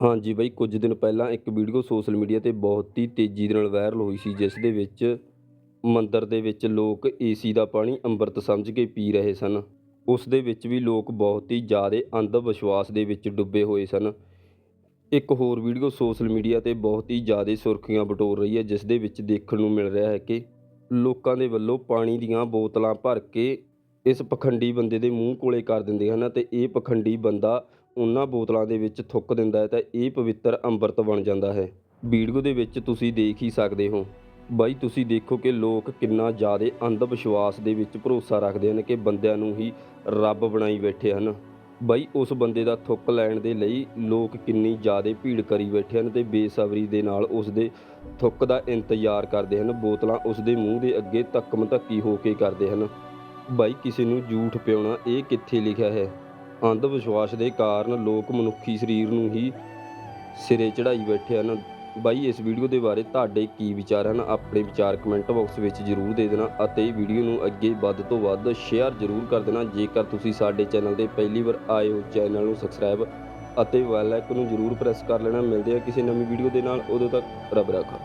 ਹਾਂਜੀ ਬਾਈ, ਕੁਝ ਦਿਨ ਪਹਿਲਾਂ ਇੱਕ ਵੀਡੀਓ ਸੋਸ਼ਲ ਮੀਡੀਆ 'ਤੇ ਬਹੁਤ ਹੀ ਤੇਜ਼ੀ ਦੇ ਨਾਲ ਵਾਇਰਲ ਹੋਈ ਸੀ, ਜਿਸ ਦੇ ਵਿੱਚ ਮੰਦਰ ਦੇ ਵਿੱਚ ਲੋਕ ਏਸੀ ਦਾ ਪਾਣੀ ਅੰਮ੍ਰਿਤ ਸਮਝ ਕੇ ਪੀ ਰਹੇ ਸਨ। ਉਸ ਦੇ ਵਿੱਚ ਵੀ ਲੋਕ ਬਹੁਤ ਹੀ ਜ਼ਿਆਦਾ ਅੰਧ ਵਿਸ਼ਵਾਸ ਦੇ ਵਿੱਚ ਡੁੱਬੇ ਹੋਏ ਸਨ। ਇੱਕ ਹੋਰ ਵੀਡੀਓ ਸੋਸ਼ਲ ਮੀਡੀਆ 'ਤੇ ਬਹੁਤ ਹੀ ਜ਼ਿਆਦਾ ਸੁਰਖੀਆਂ ਬਟੋਰ ਰਹੀ ਹੈ, ਜਿਸ ਦੇ ਵਿੱਚ ਦੇਖਣ ਨੂੰ ਮਿਲ ਰਿਹਾ ਹੈ ਕਿ ਲੋਕਾਂ ਦੇ ਵੱਲੋਂ ਪਾਣੀ ਦੀਆਂ ਬੋਤਲਾਂ ਭਰ ਕੇ ਇਸ ਪਖੰਡੀ ਬੰਦੇ ਦੇ ਮੂੰਹ ਕੋਲੇ ਕਰ ਦਿੰਦੇ ਹਨ ਤੇ ਇਹ ਪਖੰਡੀ ਬੰਦਾ ਉਹਨਾਂ ਬੋਤਲਾਂ ਦੇ ਵਿੱਚ ਥੁੱਕ ਦਿੰਦਾ ਹੈ ਤਾਂ ਇਹ ਪਵਿੱਤਰ ਅੰਮ੍ਰਿਤ ਬਣ ਜਾਂਦਾ ਹੈ। ਵੀਡੀਓ ਦੇ ਵਿੱਚ ਤੁਸੀਂ ਦੇਖ ਹੀ ਸਕਦੇ ਹੋ। ਬਾਈ, ਤੁਸੀਂ ਦੇਖੋ ਕਿ ਲੋਕ ਕਿੰਨਾ ਜ਼ਿਆਦਾ ਅੰਧ ਵਿਸ਼ਵਾਸ ਦੇ ਵਿੱਚ ਭਰੋਸਾ ਰੱਖਦੇ ਹਨ ਕਿ ਬੰਦਿਆਂ ਨੂੰ ਹੀ ਰੱਬ ਬਣਾਈ ਬੈਠੇ ਹਨ। ਬਾਈ, ਉਸ ਬੰਦੇ ਦਾ ਥੁੱਕ ਲੈਣ ਦੇ ਲਈ ਲੋਕ ਕਿੰਨੀ ਜ਼ਿਆਦਾ ਭੀੜ ਕਰੀ ਬੈਠੇ ਹਨ ਤੇ ਬੇਸਬਰੀ ਦੇ ਨਾਲ ਉਸ ਦੇ ਥੁੱਕ ਦਾ ਇੰਤਜ਼ਾਰ ਕਰਦੇ ਹਨ। ਬੋਤਲਾਂ ਉਸ ਦੇ ਮੂੰਹ ਦੇ ਅੱਗੇ ਧੱਕਮ ਧੱਕੀ ਹੋ ਕੇ ਕਰਦੇ ਹਨ। ਬਾਈ, ਕਿਸੇ ਨੂੰ ਝੂਠ ਪਿਉਣਾ ਇਹ ਕਿੱਥੇ ਲਿਖਿਆ ਹੈ? ਅੰਧ ਵਿਸ਼ਵਾਸ ਦੇ ਕਾਰਨ ਲੋਕ ਮਨੁੱਖੀ ਸਰੀਰ ਨੂੰ ਹੀ ਸਿਰੇ ਚੜਾਈ ਬੈਠੇ ਹਨ। ਬਾਈ, ਇਸ ਵੀਡੀਓ ਦੇ ਬਾਰੇ ਤੁਹਾਡੇ ਕੀ ਵਿਚਾਰ ਹਨ? ਆਪਣੇ ਵਿਚਾਰ ਕਮੈਂਟ ਬਾਕਸ ਵਿੱਚ ਜਰੂਰ ਦੇ ਦੇਣਾ ਅਤੇ ਵੀਡੀਓ ਨੂੰ ਅੱਗੇ ਵੱਧ ਤੋਂ ਵੱਧ ਸ਼ੇਅਰ ਜਰੂਰ ਕਰ ਦੇਣਾ। ਜੇਕਰ ਤੁਸੀਂ ਸਾਡੇ ਚੈਨਲ ਤੇ ਪਹਿਲੀ ਵਾਰ ਆਏ ਹੋ, ਚੈਨਲ ਨੂੰ ਸਬਸਕ੍ਰਾਈਬ ਅਤੇ ਬੈਲ ਆਈਕਨ ਨੂੰ ਜਰੂਰ ਪ੍ਰੈਸ ਕਰ ਲੈਣਾ। ਮਿਲਦੇ ਆ ਕਿਸੇ ਨਵੀਂ ਵੀਡੀਓ ਦੇ ਨਾਲ। ਉਦੋਂ ਤੱਕ ਰੱਬ ਰਾਖਾ।